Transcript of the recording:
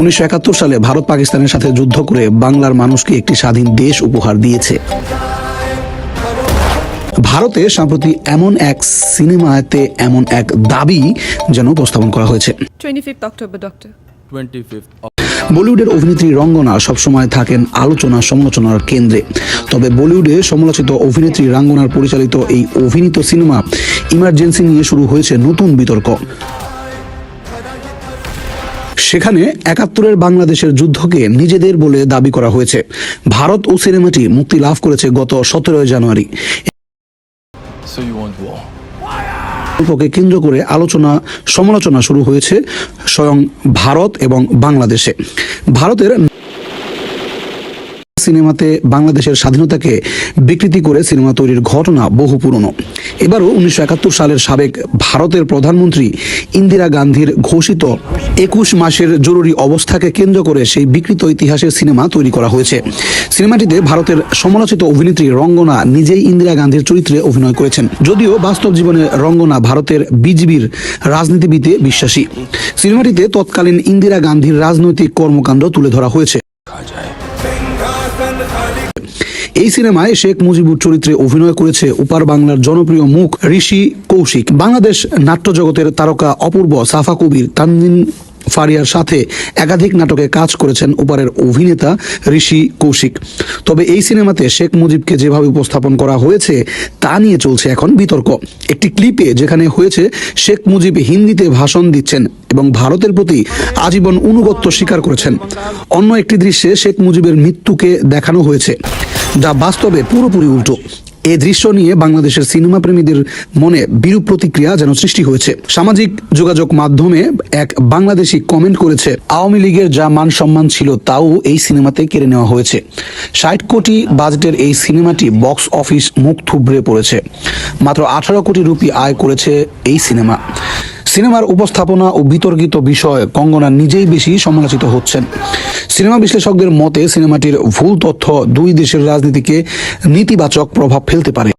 উনিশশো একাত্তর সালে ভারত পাকিস্তানের সাথে যুদ্ধ করে বাংলার মানুষকে একটি স্বাধীন দেশ উপহার দিয়েছে। ভারতে সম্প্রতি এমন এক সিনেমাতে এমন এক দাবি যেন উপস্থাপন করা হয়েছে। 25th October, Doctor. 25th বলিউডের অভিনেত্রী রঙ্গনা সবসময় থাকেন আলোচনা সমালোচনার কেন্দ্রে। তবে বলিউডে সমালোচিত অভিনেত্রী রাঙ্গনার পরিচালিত এই অভিনীত সিনেমা ইমার্জেন্সি নিয়ে শুরু হয়েছে নতুন বিতর্ক। সেখানে একাত্তরের বাংলাদেশের যুদ্ধকে নিজেদের বলে দাবি করা হয়েছে। ভারত ও সিনেমাটি মুক্তি লাভ করেছে গত সতেরোই জানুয়ারি? গল্পকে কেন্দ্র করে আলোচনা সমালোচনা শুরু হয়েছে স্বয়ং ভারত এবং বাংলাদেশে। ভারতের সিনেমাতে বাংলাদেশের স্বাধীনতাকে বিকৃতি করে সিনেমা তৈরির ঘটনা বহু পুরনো। এবারও উনিশশো একাত্তর সালের সাবেক ভারতের প্রধানমন্ত্রী ইন্দিরা গান্ধীর ঘোষিত একুশ মাসের জরুরি অবস্থাকে কেন্দ্র করে সেই বিকৃত ইতিহাসের সিনেমা তৈরি করা হয়েছে। সিনেমাটিতে ভারতের সমালোচিত অভিনেত্রী রঙ্গনা নিজেই ইন্দিরা গান্ধীর চরিত্রে অভিনয় করেছেন। যদিও বাস্তব জীবনে রঙ্গনা ভারতের বিজিবির রাজনীতিবিদে বিশ্বাসী। সিনেমাটিতে তৎকালীন ইন্দিরা গান্ধীর রাজনৈতিক কর্মকাণ্ড তুলে ধরা হয়েছে। এই সিনেমায় শেখ মুজিবুর চরিত্রে অভিনয় করেছে উপার বাংলার জনপ্রিয় মুখ ঋষি কৌশিক। বাংলাদেশ নাট্য জগতের তারকা অপূর্ব সাফা কবির তানজিন ফারিয়ার সাথে একাধিক নাটকে কাজ করেছেন উপারের অভিনেতা ঋষি কৌশিক। তবে এই সিনেমাতে শেখ মুজিবকে যেভাবে উপস্থাপন করা হয়েছে, তা নিয়ে চলছে এখন বিতর্ক। একটি ক্লিপে যেখানে হয়েছে, শেখ মুজিব হিন্দিতে ভাষণ দিচ্ছেন এবং ভারতের প্রতি আজীবন অনুগত্য স্বীকার করেছেন। অন্য একটি দৃশ্যে শেখ মুজিবের মৃত্যুকে দেখানো হয়েছে। যা বাস্তবে পুরোপুরি উল্টো। এ দৃশ্য নিয়ে বাংলাদেশের সিনেমা প্রেমীদের মনে বিরূপ প্রতিক্রিয়া যেন সৃষ্টি হয়েছে। সামাজিক যোগাযোগ মাধ্যমে এক বাংলাদেশি কমেন্ট করেছে, আওয়ামী লীগের যা মান সম্মান ছিল তাও এই সিনেমাতে কেড়ে নেওয়া হয়েছে। ষাট কোটি বাজেটের এই সিনেমাটি বক্স অফিস মুখ থুবড়ে পড়েছে। মাত্র আঠারো কোটি রুপি আয় করেছে এই সিনেমা। সিনেমার উপস্থাপনা ও বিতর্কিত বিষয় কঙ্গনা নিজেই বেশি সমালোচিত হচ্ছেন। সিনেমা বিশ্লেষকদের মতে সিনেমাটির ভুল তথ্য দুই দেশের রাজনীতিকে নেতিবাচক প্রভাব ফেলতে পারে।